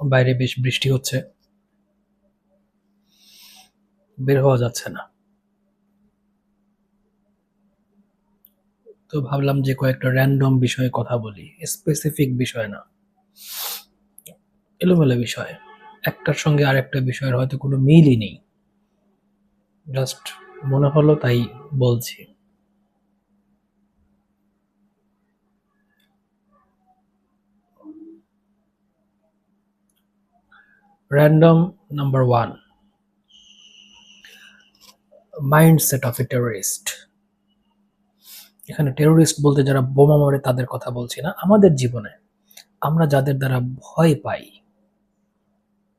বাইরে বেশ বৃষ্টি হচ্ছে। বের হওয়া যাচ্ছে না। তো ভাবলাম যে কয়েকটা র্যান্ডম বিষয়ে কথা বলি স্পেসিফিক বিষয় না। এলোমেলো বিষয়। একটার সঙ্গে আর একটা বিষয়ের হয়তো কোনো মিলই নেই। জাস্ট মনে হলো তাই বলছি। Random number one mindset of a terrorist এখানে টেররিস্ট বলতে যারা বোমা মারে তাদের কথা বলছি না, আমাদের জীবনে। আমরা যাদের দ্বারা ভয় পাই,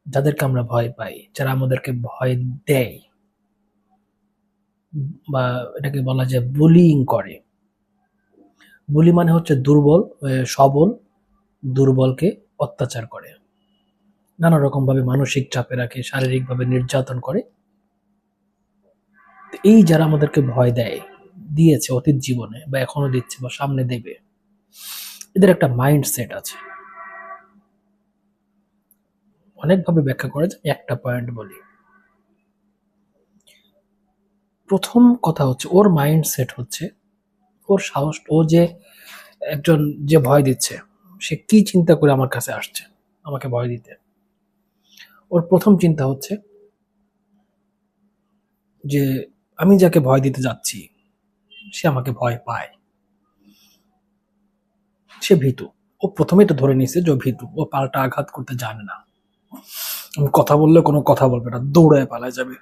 যাদেরকে আমরা ভয় পাই, যারা আমাদেরকে ভয় দেয়, বা এটাকে বলা যায় বুলিং করে। বুলি মানে হচ্ছে দুর্বল সবল, দুর্বলকে অত্যাচার করে। নানা রকম ভাবে মানসিক চাপে রাখে, শারীরিকভাবে নির্যাতন করে। এই যারা আমাদেরকে ভয় দেয়, দিয়েছে অতীত জীবনে বা এখনও দিচ্ছে বা সামনে দেবে, এদের একটা মাইন্ড সেট আছে। অনেকভাবে ব্যাখ্যা করে যায় একটা পয়েন্ট বলি। প্রথম কথা হচ্ছে, ওর মাইন্ড সেট হচ্ছে, ওর সাহস, ও যে একজন যে ভয় দিচ্ছে, সে কি চিন্তা করে আমার কাছে আসছে, আমাকে ভয় দিতে। ওর প্রথম চিন্তা হচ্ছে যে আমি যাকে ভয় দিতে যাচ্ছি, সে আমাকে ভয় পায়। সে ভীতু। ও প্রথমে তো ধরে নিয়েছে যে ভীতু। ও পাল্টা আঘাত করতে জানে না। কথা বললে কোনো কথা বলবে না, দৌড়ায় পালা যাবে।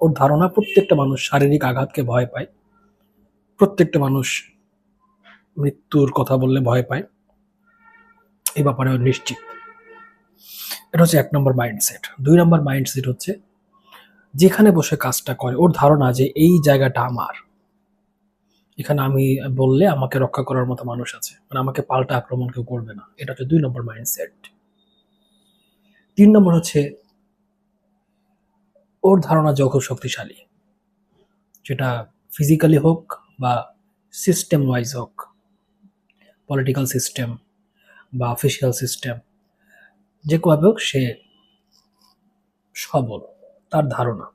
ওর ধারণা, প্রত্যেকটা মানুষ শারীরিক আঘাতকে ভয় পায়। প্রত্যেকটা মানুষ মৃত্যুর কথা বললে ভয় পায়। এই ব্যাপারে নিশ্চিত। এটা হচ্ছে এক নম্বর মাইন্ডসেট দুই নম্বর মাইন্ডসেট হচ্ছে, যেখানে বসে কাজটা করে, ওর ধারণা যে এই জায়গাটা আমার। এখানে আমি বললে আমাকে রক্ষা করার মতো মানুষ আছে। মানে আমাকে পাল্টা আক্রমণ কেউ করবে না। এটা হচ্ছে দুই নম্বর মাইন্ডসেট তিন নম্বর হচ্ছে, ওর ধারণা যে খুব শক্তিশালী। সেটা ফিজিক্যালি হোক বা সিস্টেম ওয়াইজ হোক পলিটিক্যাল সিস্টেম বা অফিসিয়াল সিস্টেম যে কবে হোক সে সবল, তার ধারণা।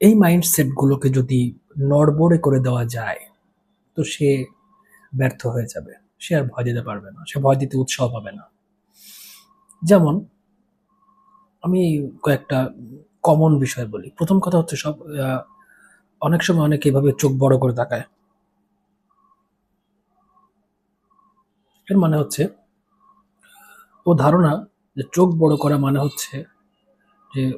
এই মাইন্ডসেটগুলোকে যদি নড়বড়ে করে দেওয়া যায়, তো সে ব্যর্থ হয়ে যাবে। সে আর ভয় দিতে পারবে না, সে ভয় দিতে উৎসাহ পাবে না। যেমন, আমি কয়েকটা কমন বিষয় বলি। প্রথম কথা হচ্ছে সব অনেক সময় অনেকে এভাবে চোখ বড় করে তাকায়। এর মানে হচ্ছে, ও ধারণা যে চোখ বড় করা মানে হচ্ছে যে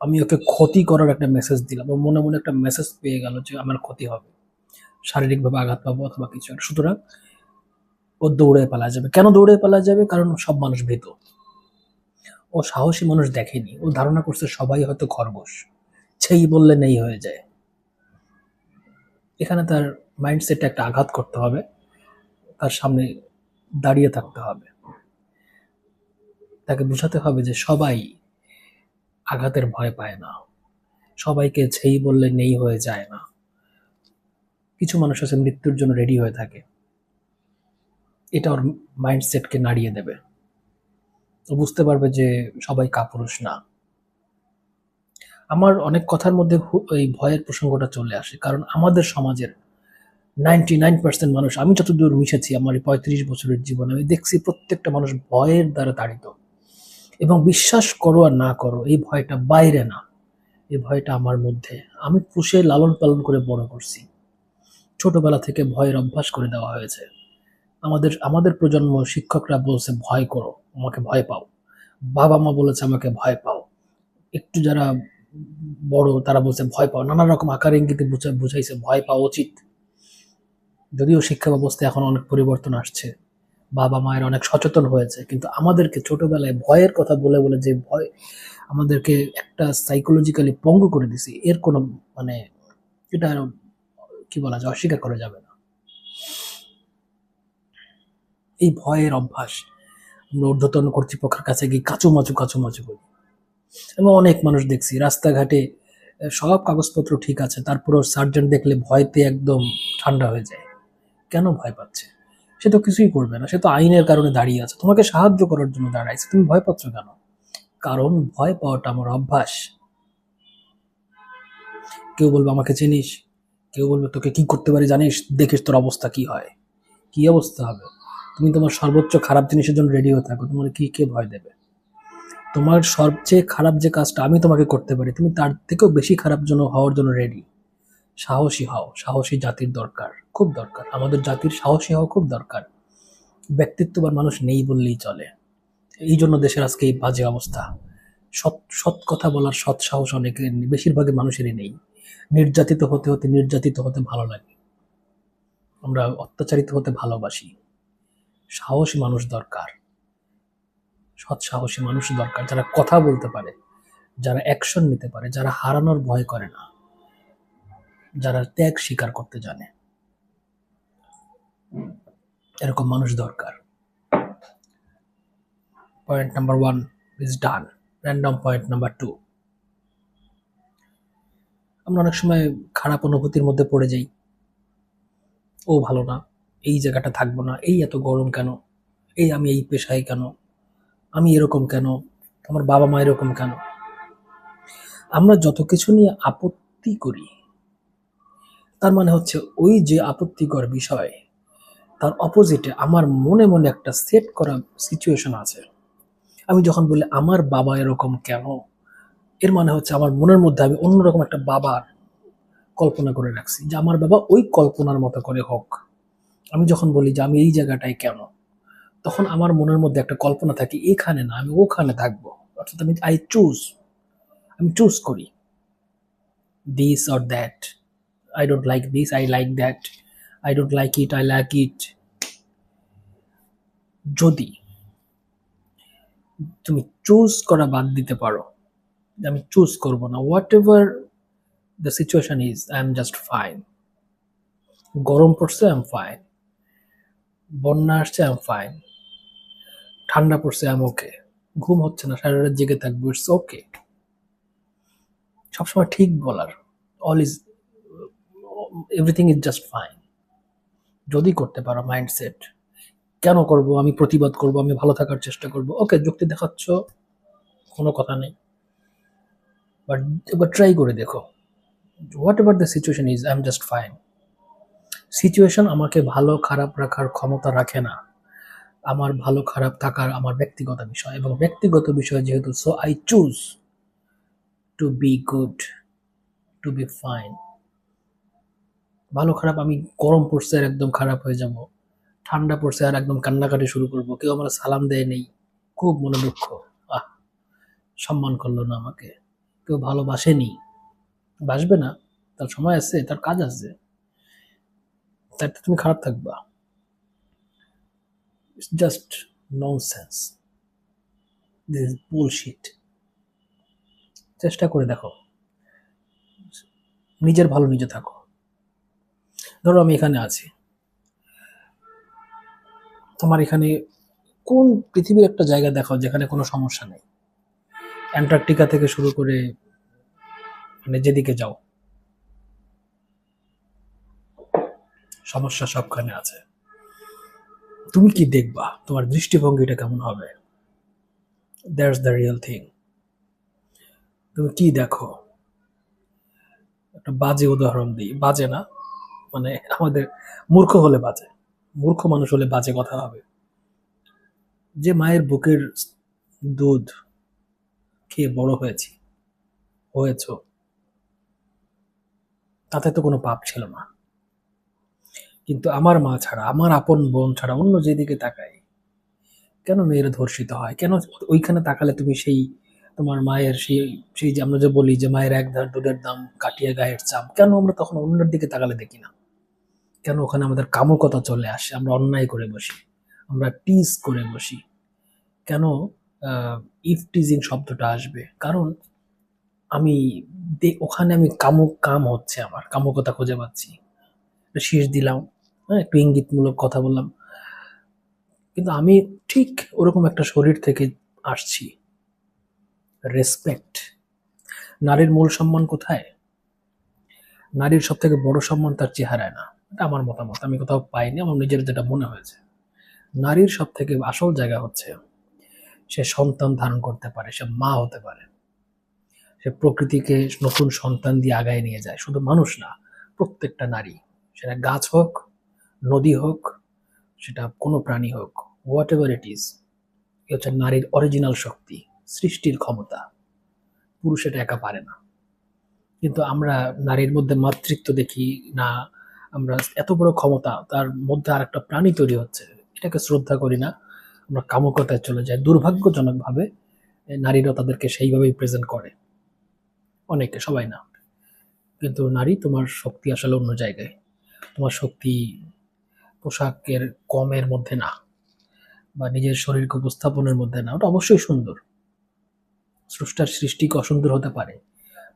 আমি ওকে ক্ষতি করার একটা মেসেজ দিলাম। ও মনে মনে একটা মেসেজ পেয়ে গেল যে আমার ক্ষতি হবে। শারীরিকভাবে আঘাত পাবো অথবা কিছু সুতরাং ও দৌড়ে পালা যাবে। কেন দৌড়ে পালা যাবে? কারণ সব মানুষ ভীত। ও সাহসী মানুষ দেখেনি। ও ধারণা করছে সবাই হয়তো খরগোশ। ছেই বললে নেই হয়ে যায়। এখানে তার মাইন্ডসেটে একটা আঘাত করতে হবে। তার সামনে দাঁড়িয়ে থাকতে হবে। তাকে বোঝাতে হবে যে সবাই আঘাতের ভয় পায় না। সবাইকে ছেই বললে নেই হয়ে যায় না। কিছু মানুষ আছে, মৃত্যুর জন্য রেডি হয়ে থাকে। এটা ওর মাইন্ডসেটকে নাড়িয়ে দেবে। ও বুঝতে পারবে যে সবাই কাপুরুষ না। আমার অনেক কথার মধ্যে এই ভয়ের প্রসঙ্গটা চলে আসে। কারণ আমাদের সমাজের নাইনটি নাইন পার্সেন্ট মানুষ, আমি যতদূর মিশেছি আমার এই পঁয়ত্রিশ বছরের জীবনে, আমি দেখছি প্রত্যেকটা মানুষ ভয়ের দ্বারা তাড়িত। এবং বিশ্বাস করো আর না করো, এই ভয়টা বাইরে না। এই ভয়টা আমার মধ্যে। আমি পুষে লালন পালন করে বড় করছি। ছোটবেলা থেকে ভয়ের অভ্যাস করে দেওয়া হয়েছে। আমাদের আমাদের প্রজন্ম শিক্ষকরা বলছে, ভয় করো, আমাকে ভয় পাও। বাবা মা বলেছে, আমাকে ভয় পাও। একটু যারা বড়, তারা বলছে, ভয় পাও। নানা রকম আকার ইঙ্গিতে বুঝা- বুঝাইছে, ভয় পাওয়া উচিত। যদিও শিক্ষা ব্যবস্থায় এখন অনেক পরিবর্তন আসছে, বাবা মায়ের অনেক সচেতন হয়েছে, কিন্তু আমাদেরকে ছোটবেলায় ভয়ের কথা বলে বলে যে ভয় আমাদেরকে একটা সাইকোলজিক্যালি পঙ্গু করে দিছি, এর কোনো মানে এটা কি বলা যায়, অস্বীকার করা যাবে না। এই ভয়ের অভ্যাস আমরা ঊর্ধ্বতন কর্তৃপক্ষের কাছে গিয়ে কাচুমাচু কাচুমাচু করি। এবং অনেক মানুষ দেখছি, রাস্তাঘাটে সব কাগজপত্র ঠিক আছে, তারপরেও সার্জেন্ট দেখলে ভয়তে একদম ঠান্ডা হয়ে যায়। কেন ভয় পাচ্ছে? সে তো কিছুই করবে না, সে তো আইনের কারণে দাঁড়িয়ে আছে। তোমাকে সাহায্য করার জন্য দাঁড়াইছে, তুমি ভয় পাচ্ছ কেন? কারণ ভয় পাওয়াটা আমার অভ্যাস। কেউ বলবে, আমাকে চিনিস? কেউ বলবে, তোকে কি করতে পারি জানিস? দেখিস তোর অবস্থা কি হয়। কি অবস্থা হবে? তুমি তোমার সর্বোচ্চ খারাপ জিনিসের জন্য রেডি হয়ে থাকো, তোমার কি, কে ভয় দেবে? তোমার সবচেয়ে খারাপ যে কাজটা আমি তোমাকে করতে পারি, তুমি তার থেকেও বেশি খারাপ জন্য হওয়ার জন্য রেডি সাহসী হও, সাহসী জাতির দরকার, খুব দরকার। আমাদের জাতির সাহসী হওয়া খুব দরকার। ব্যক্তিত্ববান মানুষ নেই বললেই চলে। এই জন্য দেশের আজকে এই বাজে অবস্থা। সৎ সৎ কথা বলার সৎ সাহস অনেকের বেশিরভাগই মানুষেরই নেই। নির্যাতিত হতে হতে, নির্যাতিত হতে ভালো লাগে। আমরা অত্যাচারিত হতে ভালোবাসি। সাহসী মানুষ দরকার। সৎ সাহসী মানুষ দরকার। যারা কথা বলতে পারে, যারা অ্যাকশন নিতে পারে, যারা হারানোর ভয় করে না। যারা ত্যাগ স্বীকার করতে জানে। এরকম মানুষ দরকার। Point number one is done random point number two আমরা অনেক সময় খারাপ অনুভূতির মধ্যে পড়ে যাই। ও ভালো না, এই জায়গাটা থাকব না, এই এত গরম কেন, এই আমি এই পেশায় কেন, আমি এরকম কেন, আমার বাবা মা এরকম কেন। আমরা যত কিছু নিয়ে আপত্তি করি তার মানে হচ্ছে ওই যে আপত্তিকর বিষয়, তার অপোজিটে আমার মনে মনে একটা সেট করা সিচুয়েশন আছে। আমি যখন বলি, আমার বাবা এরকম কেন? এর মানে হচ্ছে আমার মনের মধ্যে আমি অন্যরকম একটা বাবার কল্পনা করে রাখছি, যে আমার বাবা ওই কল্পনার মতো করে হোক। আমি যখন বলি যে, আমি এই জায়গাটায় কেন? তখন আমার মনের মধ্যে একটা কল্পনা থাকে, এখানে না, আমি ওখানে থাকব। অর্থাৎ আমি আই চুজ আমি চুজ করি। This or that I don't like this I like that I don't like it I like it যদি তুমি চুজ করা বাদ দিতে পারো, আমি চুজ করব না। Whatever the situation is I am just fine গরম পড়ছে আই এম ফাইন বন্যা আসছে আই এম ফাইন ঠান্ডা পড়ছে আই এম ওকে ঘুম হচ্ছে না, সারা রাত জেগে থাকব ইটস ওকে সবসময় ঠিক বলার। All is everything is just fine যদি করতে পারো মাইন্ডসেট কেন করব, আমি প্রতিবাদ করব, আমি ভালো থাকার চেষ্টা করব? ওকে যুক্তি দেখাচ্ছ, কোনো কথা নেই। বাট এবার ট্রাই করে দেখো। Whatever the situation is I am just fine situation আমাকে ভালো, খারাপ রাখার ক্ষমতা রাখে না। আমার ভালো, খারাপ থাকার আমার ব্যক্তিগত বিষয়। এবং ব্যক্তিগত বিষয় যেহেতু so I choose to be good to be fine ভালো, খারাপ, আমি গরম পড়ছে আর একদম খারাপ হয়ে যাব। ঠান্ডা পড়ছে আর একদম কান্নাকাটি শুরু করব। কেউ আমার সালাম দেয় নেই। খুব মনে দুঃখ আহ, সম্মান করল না আমাকে। কেউ ভালোবাসেনি। বাসবে না। তার সময় আছে, তার কাজ আছে। তাই তো তুমি খারাপ থাকবা। Just nonsense this is bullshit চেষ্টা করে দেখো। নিজের ভালো নিজে থাকো। ধরো আমি এখানে আছি। তোমার এখানে কোন পৃথিবীর একটা জায়গা দেখাও যেখানে কোনো সমস্যা নেই? অ্যান্টার্কটিকা থেকে শুরু করে মানে যেদিকে যাও। সমস্যা সবখানে আছে। তুমি কি দেখবা? তোমার দৃষ্টিভঙ্গিটা কেমন হবে? দ্যাটস দ্য রিয়েল থিং তুমি কি দেখো? একটা বাজে উদাহরণ দিই। বাজে না? মানে আমাদের মূর্খ হলে বাজে মূর্খ মানুষ হলে বাজে কথা হবে। যে মায়ের বুকের দুধ খেয়ে বড় হয়েছি, হয়েছ, তাতে তো কোনো পাপ ছিল না। কিন্তু আমার মা ছাড়া, আমার আপন বোন ছাড়া, অন্য যেদিকে তাকাই, কেন মেয়েরা ধর্ষিত হয়? কেন ওইখানে তাকালে তুমি সেই তোমার মায়ের সেই সেই যে আমরা যে বলি যে মায়ের এক ধার দুধের দাম কাটিয়ে গায়ের চাপ কেন আমরা তখন অন্যের দিকে তাকালে দেখি না? কেন ওখানে আমাদের কামকতা চলে আসে? আমরা অন্যায় করে বসি, আমরা টিজ করে বসি। কেন ইফ টিজিং শব্দটা আসবে? কারণ আমি ওখানে আমি কামুক, কাম হচ্ছে আমার, কামকতা খুঁজে পাচ্ছি। শীষ দিলাম হ্যাঁ একটু ইঙ্গিতমূলক কথা বললাম। কিন্তু আমি ঠিক ওরকম একটা শরীর থেকে আসছি। রেসপেক্ট নারীর মূল সম্মান কোথায়? নারীর সব থেকে বড় সম্মান তার চেহারায় না। এটা আমার মতামত। আমি কোথাও পাইনি, আমার নিজের যেটা মনে হয়েছে। নারীর সব থেকে আসল জায়গা হচ্ছে, সে সন্তান ধারণ করতে পারে, সে মা হতে পারে। সে প্রকৃতিকে নতুন সন্তান দিয়ে আগায় নিয়ে যায়। শুধু মানুষ না, প্রত্যেকটা নারী, সেটা গাছ হোক, নদী হোক, সেটা কোনো প্রাণী হোক হোয়াট এভার ইট ইজ এ হচ্ছে নারীর অরিজিনাল শক্তি, সৃষ্টির ক্ষমতা। পুরুষ এটা একা পারে না। কিন্তু আমরা নারীর মধ্যে মাতৃত্ব দেখি না আমরা এত বড় ক্ষমতা, তার মধ্যে আর একটা প্রাণী তৈরি হচ্ছে। এটাকে শ্রদ্ধা করি না। আমরা কামকতায় চলে যাই। দুর্ভাগ্যজনকভাবে নারীরা তাদেরকে সেইভাবেই প্রেজেন্ট করে। অনেকে, সবাই না। কিন্তু নারী, তোমার শক্তি আসলে অন্য জায়গায়। তোমার শক্তি পোশাকের কমের মধ্যে না, বা নিজের শরীরকে উপস্থাপনের মধ্যে না। ওটা অবশ্যই সুন্দর। স্রষ্টার সৃষ্টিকে অসুন্দর হতে পারে।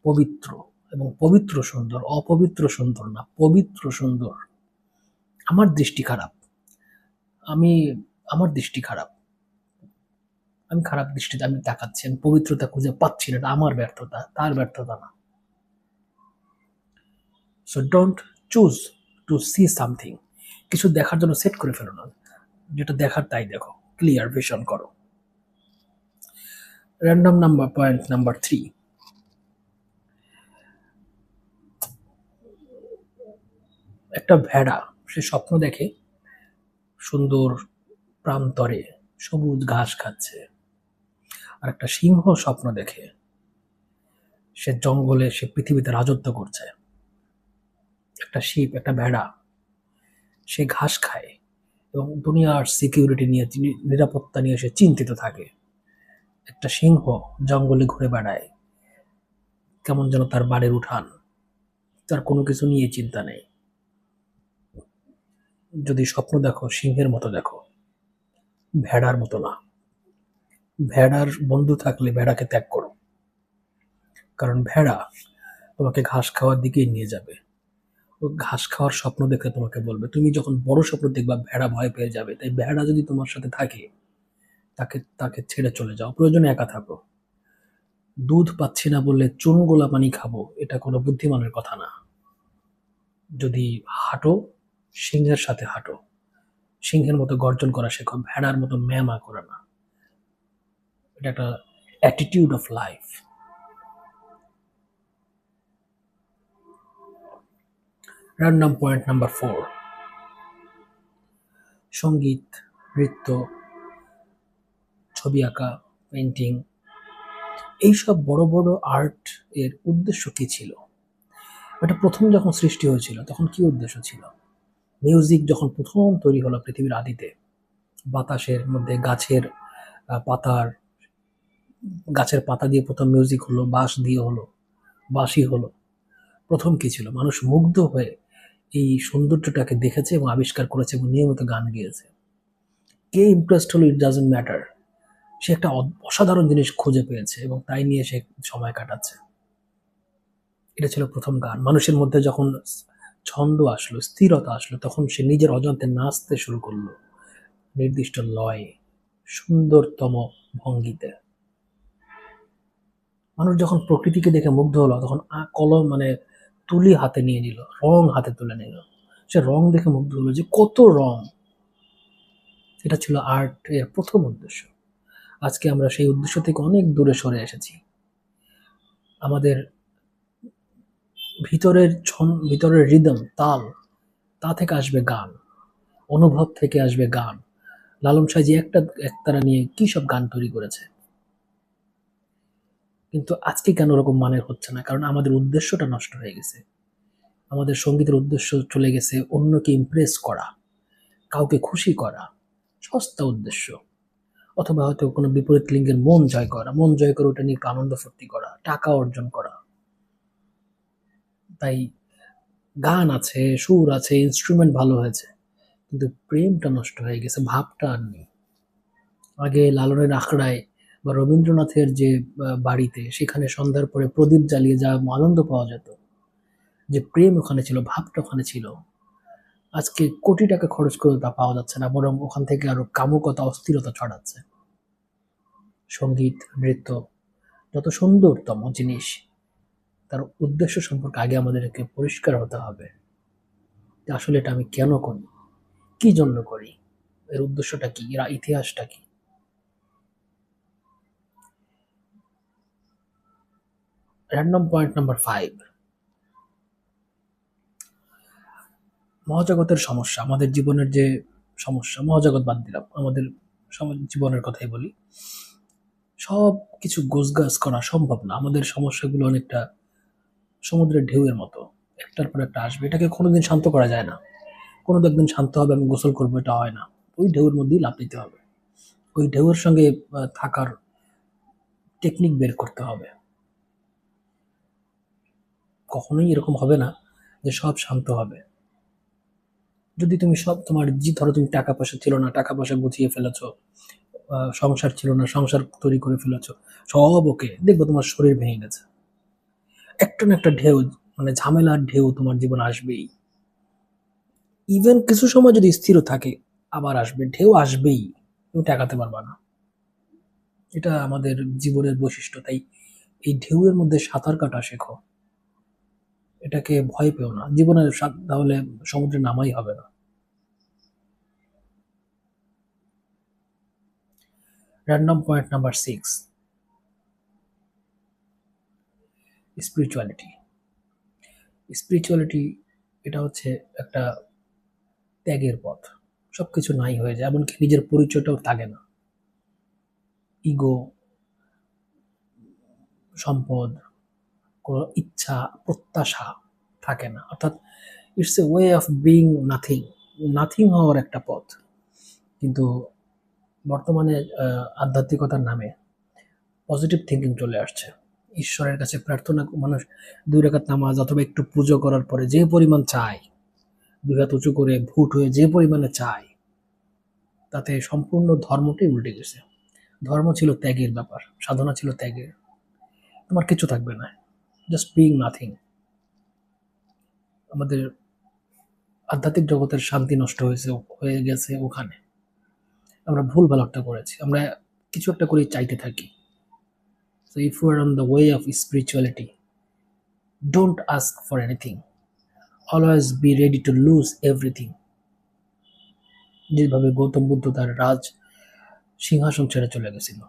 পবিত্র। এবং পবিত্র সুন্দর, অপবিত্র সুন্দর না, পবিত্র সুন্দর। আমার দৃষ্টি খারাপ। আমি, আমার দৃষ্টি খারাপ। আমি খারাপ দৃষ্টিতে আমি তাকাচ্ছি, আমি পবিত্রতা খুঁজে পাচ্ছি না, এটা আমার ব্যর্থতা, তার ব্যর্থতা না। So don't choose to see something কিছু দেখার জন্য সেট করে ফেলো না। যেটা দেখার তাই দেখো। ক্লিয়ার ভিশন করো। Random number point number three একটা ভেড়া, সে স্বপ্ন দেখে সুন্দর প্রান্তরে সবুজ ঘাস খাচ্ছে। আর একটা সিংহ স্বপ্ন দেখে, সে জঙ্গলে, সে পৃথিবীতে রাজত্ব করছে। একটা শিপ, একটা ভেড়া, সে ঘাস খায় এবং দুনিয়ার সিকিউরিটি নিয়ে নিরাপত্তা নিয়ে সে চিন্তিত থাকে। একটা সিংহ জঙ্গলে ঘুরে বেড়ায়, কেমন যেন তার বাড়ির উঠান, তার কোনো কিছু নিয়ে চিন্তা নেই। যদি স্বপ্ন দেখো, সিংহের মতো দেখো। ভেড়ার মতো না। ভেড়ার বন্ধু থাকলে ভেড়াকে ত্যাগ করো। কারণ ভেড়া তোমাকে ঘাস খাওয়ার দিকেই নিয়ে যাবে। ও ঘাস খাওয়ার স্বপ্ন দেখে তোমাকে বলবে, তুমি যখন বড় স্বপ্ন দেখবা, ভেড়া ভয় পেয়ে যাবে। তাই ভেড়া যদি তোমার সাথে থাকে, তাকে তাকে ছেড়ে চলে যাও। প্রয়োজনে একা থাকো। দুধ পাচ্ছি না বললে চুন গোলা পানি খাব, এটা কোনো বুদ্ধিমানের কথা না। যদি হাঁটো সিংহের সাথে হাঁটো। সিংহের মতো গর্জন করা শেখো, ভেড়ার মতো ম্যামা করে না। এটা একটা attitude of life random point number four সংগীত, নৃত্য, ছবি আঁকা পেন্টিং এইসব বড় বড় আর্ট এর উদ্দেশ্য কি ছিল? এটা প্রথম যখন সৃষ্টি হয়েছিল, তখন কি উদ্দেশ্য ছিল? মিউজিক যখন প্রথম তৈরি হলো পৃথিবীর আদিতে, বাতাসের মধ্যে গাছের পাতার, গাছের পাতা দিয়ে প্রথম মিউজিক হলো, বাঁশ দিয়ে হলো বাঁশি হলো, প্রথম কি ছিল? মানুষ মুগ্ধ হয়ে এই সৌন্দর্যটাকে দেখেছে এবং আবিষ্কার করেছে এবং নিয়মিত গান গেয়েছে। কে ইমপ্রেসড হলো? ইট ডাজেন্ট ম্যাটার সে একটা অসাধারণ জিনিস খুঁজে পেয়েছে এবং তাই নিয়ে সে সময় কাটাচ্ছে। এটা ছিল প্রথম গান। মানুষের মধ্যে যখন ছন্দ আসলো, স্থিরতা আসলো, তখন সে নিজের অজান্তে নাচতে শুরু করল। নির্দিষ্ট লয়ে, সুন্দরতম ভঙ্গিতে। মানুষ যখন প্রকৃতিকে দেখে মুগ্ধ হলো, তখন আ- কলম মানে তুলি হাতে নিয়ে নিল, রং হাতে তুলে নিল। সে রং দেখে মুগ্ধ হলো যে কত রং! এটা ছিল আর্ট এর প্রথম উদ্দেশ্য। আজকে আমরা সেই উদ্দেশ্য থেকে অনেক দূরে সরে এসেছি। আমাদের ভিতরের ভিতরের রিদম তাল, তা থেকে আসবে গান, অনুভব থেকে আসবে গান। লালন সাইজি একটা, একতারা নিয়ে কি সব গান তৈরি করেছে? কিন্তু আজকে কেন ওরকম মানের হচ্ছে না? কারণ আমাদের উদ্দেশ্যটা নষ্ট হয়ে গেছে। আমাদের সঙ্গীতের উদ্দেশ্য চলে গেছে অন্যকে ইমপ্রেস করা, কাউকে খুশি করা, সস্তা উদ্দেশ্য। অথবা হয়তো কোনো বিপরীত লিঙ্গের মন জয় করা, মন জয় করে ওটা নিয়ে আনন্দ ফুর্তি করা, টাকা অর্জন করা। তাই গান আছে, সুর আছে ইনস্ট্রুমেন্ট ভালো হয়েছে, কিন্তু প্রেমটা নষ্ট হয়ে গেছে, ভাবটা আর নেই। আগে লালনের আখড়ায় বা রবীন্দ্রনাথের যে বাড়িতে, সেখানে সন্ধ্যার পরে প্রদীপ জ্বালিয়ে যা আনন্দ পাওয়া যেত, যে প্রেম ওখানে ছিল, ভাবটা ওখানে ছিল, আজকে কোটি টাকা খরচ করে তা পাওয়া যাচ্ছে না, বরং ওখান থেকে আরও কামুকতা, অস্থিরতা ছড়াচ্ছে। সংগীত, নৃত্য, যত সুন্দরতম জিনিস তার উদ্দেশ্য সম্পর্কে আগে আমাদেরকে পরিষ্কার হতে হবে যে আসলে এটা আমি কেন করি? কি জন্য করি? এর উদ্দেশ্যটা কি? এরা ইতিহাসটা কি? র্যান্ডম পয়েন্ট নাম্বার ফাইভ মহাজগতের সমস্যা, আমাদের জীবনের যে সমস্যা, মহাজগৎ বাদ দিলাম, আমাদের জীবনের কথাই বলি। সব কিছু গোছগাছ করা সম্ভব না, আমাদের সমস্যাগুলো অনেকটা সমুদ্রের ঢেউয়ের মতো। একটার পর একটা আসবে। এটাকে কোনোদিন শান্ত করা যায় না। কোনো একদিন শান্ত হবে আমি গোসল করব, এটা হয় না। ওই ঢেউয়ের মধ্যেই লাভ দিতে হবে। ওই ঢেউয়ের সঙ্গে থাকার টেকনিক বের করতে হবে। কখনোই এরকম হবে না যে সব শান্ত হবে। যদি তুমি সব তোমার যে ধরো তুমি টাকা পয়সা ছিল না, টাকা পয়সা গুছিয়ে ফেলেছো সংসার ছিল না, সংসার তৈরি করে ফেলেছো, সব ওকে। দেখব তোমার শরীর ভেঙে গেছে। একটা না একটা ঢেউ মানে ঝামেলার ঢেউ তোমার জীবন আসবেই। ইভেন কিছু সময় যদি স্থির থাকে, আবার আসবে, ঢেউ আসবেই, তুমি টাকাতে পারবা না। এটা আমাদের জীবনের বৈশিষ্ট্য, তাই এই ঢেউয়ের মধ্যে সাঁতার কাটা শেখো। এটাকে ভয় পেও না। জীবনের তাহলে সমুদ্রে নামাই হবে না। Random point number six spirituality spirituality এটা হচ্ছে একটা ত্যাগের পথ। সব কিছু নাই হয়ে যায়, এমনকি নিজের পরিচয়টাও থাকে না। ইগো সম্পদ, কোনো ইচ্ছা, প্রত্যাশা থাকে না। অর্থাৎ it's a way of being nothing nothing হওয়ার একটা পথ। কিন্তু বর্তমানে আধ্যাত্মিকতার নামে পজিটিভ থিঙ্কিং চলে আসছে। ঈশ্বরের কাছে প্রার্থনা মানুষ দুই রেখাত নামাজ অথবা একটু পুজো করার পরে যে পরিমাণ চায়, দুই হাত উঁচু করে ভুট হয়ে যে পরিমাণে চায়, তাতে সম্পূর্ণ ধর্মটাই উল্টে গেছে। ধর্ম ছিল ত্যাগের ব্যাপার, সাধনা ছিল ত্যাগের। তোমার কিছু থাকবে না জাস্ট বিং নাথিং আমাদের আধ্যাত্মিক জগতের শান্তি নষ্ট হয়েছে, হয়ে গেছে ওখানে। আমরা ভুল ভালো একটা করেছি, আমরা কিছু একটা করে চাইতে থাকি। So if you are on the way of spirituality don't ask for anything always be ready to lose everything যেভাবে গৌতম বুদ্ধ তার রাজ সিংহাসন ছেড়ে চলে গেছিল।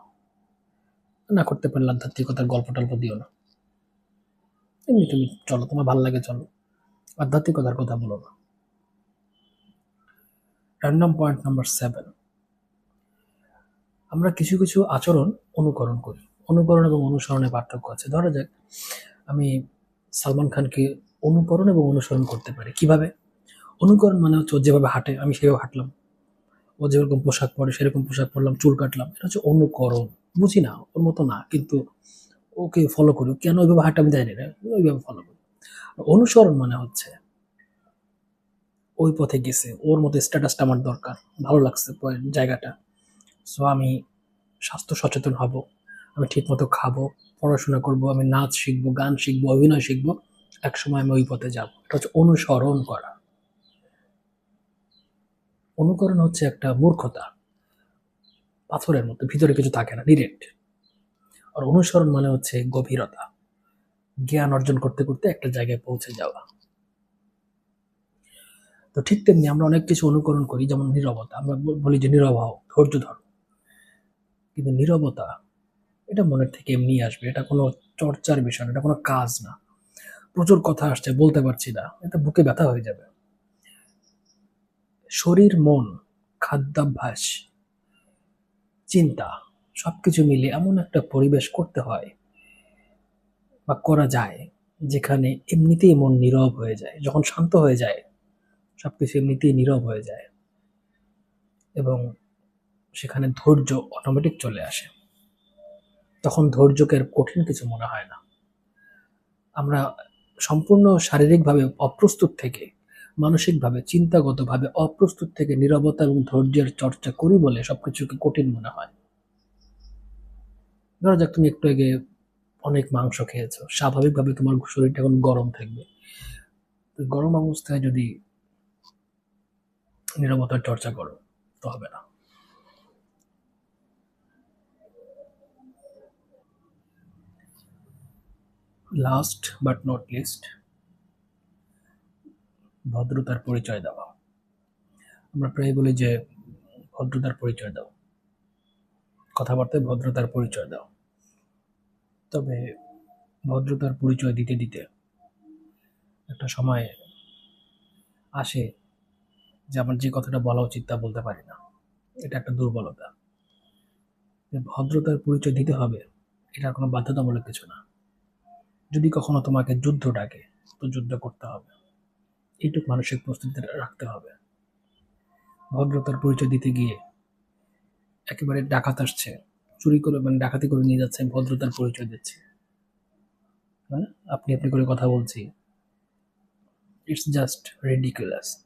না করতে পারলে আধ্যাত্মিকতার গল্প টল্প দিও না। এমনি তুমি চলো, তোমার ভালো লাগে চলো। আধ্যাত্মিকতার কথা বলো না। র্যান্ডম পয়েন্ট নাম্বার সেভেন আমরা কিছু কিছু আচরণ অনুকরণ করি। অনুকরণ এবং অনুসরণে পার্থক্য আছে। ধরা যাক, আমি সালমান খানকে অনুকরণ এবং অনুসরণ করতে পারি। কীভাবে? অনুকরণ মানে হচ্ছে ও যেভাবে হাঁটে, আমি সেভাবে হাঁটলাম। ও যেরকম পোশাক পরে, সেরকম পোশাক পরলাম, চুল কাটলাম, এটা হচ্ছে অনুকরণ। বুঝি না, ওর মতো না, কিন্তু ওকে ফলো করি। কেন ওইভাবে হাঁটে আমি জানি না ওইভাবে ফলো করি। অনুসরণ মানে হচ্ছে ওই পথে গেছে, ওর মতো স্ট্যাটাসটা আমার দরকার, ভালো লাগছে জায়গাটা। সো আমি স্বাস্থ্য সচেতন হব। আমি ঠিকমতো খাব, পড়াশোনা করব, আমি নাচ শিখব, গান শিখব, অভিনয় শিখব এক সময় আমি ওই পথে যাব। এটা হচ্ছে অনুসরণ করা। অনুকরণ হচ্ছে একটা মূর্খতা। পাথরের মতো, ভিতরে কিছু থাকে না ডিরেক্ট আর অনুসরণ মানে হচ্ছে গভীরতা। জ্ঞান অর্জন করতে করতে একটা জায়গায় পৌঁছে যাওয়া। তো ঠিক তেমনি আমরা অনেক কিছু অনুকরণ করি, যেমন নীরবতা। আমরা বলি যে নীরব হও, ধৈর্য ধরো। কিন্তু নীরবতা এটা মনের থেকে এমনি আসবে। এটা কোনো চর্চার বিষয় না, এটা কোনো কাজ না। প্রচুর কথা আসছে, বলতে পারছি না। এটা বুকে ব্যথা হয়ে যাবে। শরীর, মন, খাদ্যাভ্যাস, চিন্তা, সবকিছু মিলে এমন একটা পরিবেশ করতে হয় বা করা যায় যেখানে এমনিতেই মন নীরব হয়ে যায়। যখন শান্ত হয়ে যায়, সবকিছু এমনিতেই নীরব হয়ে যায় এবং সেখানে ধৈর্য অটোমেটিক চলে আসে। তখন ধৈর্যকে কঠিন কিছু মনে হয় না। আমরা সম্পূর্ণ শারীরিকভাবে অপ্রস্তুত থেকে, মানসিকভাবে, চিন্তাগতভাবে অপ্রস্তুত থেকে নীরবতা এবং ধৈর্যের চর্চা করি বলে সবকিছুকে কঠিন মনে হয়। ধরা যাক, তুমি একটু আগে অনেক মাংস খেয়েছো, স্বাভাবিকভাবে তোমার শরীরটা এখন গরম থাকবে। গরম অবস্থায় যদি নীরবতার চর্চা করো, তো হবে না। লাস্ট বাট নট লিস্ট ভদ্রতার পরিচয় দেওয়া আমরা প্রায় বলি যে ভদ্রতার পরিচয় দাও। কথাবার্তায় ভদ্রতার পরিচয় দাও। তবে ভদ্রতার পরিচয় দিতে দিতে একটা সময় আসে যে আমার যে কথাটা বলা উচিত তা বলতে পারি না। এটা একটা দুর্বলতা। ভদ্রতার পরিচয় দিতে হবে এটা কোনো বাধ্যতামূলক কিছু না। যদি কখনো তোমাকে যুদ্ধ ডাকে, তো যুদ্ধ করতে হবে। এইটুকু মানসিক প্রস্তুতি রাখতে হবে। ভদ্রতার পরিচয় দিতে গিয়ে একেবারে ডাকাত আসছে, চুরি করে মানে ডাকাতি করে নিয়ে যাচ্ছে, ভদ্রতার পরিচয় দিচ্ছে। হ্যাঁ? আপনি আপনি করে কথা বলছি। It's just ridiculous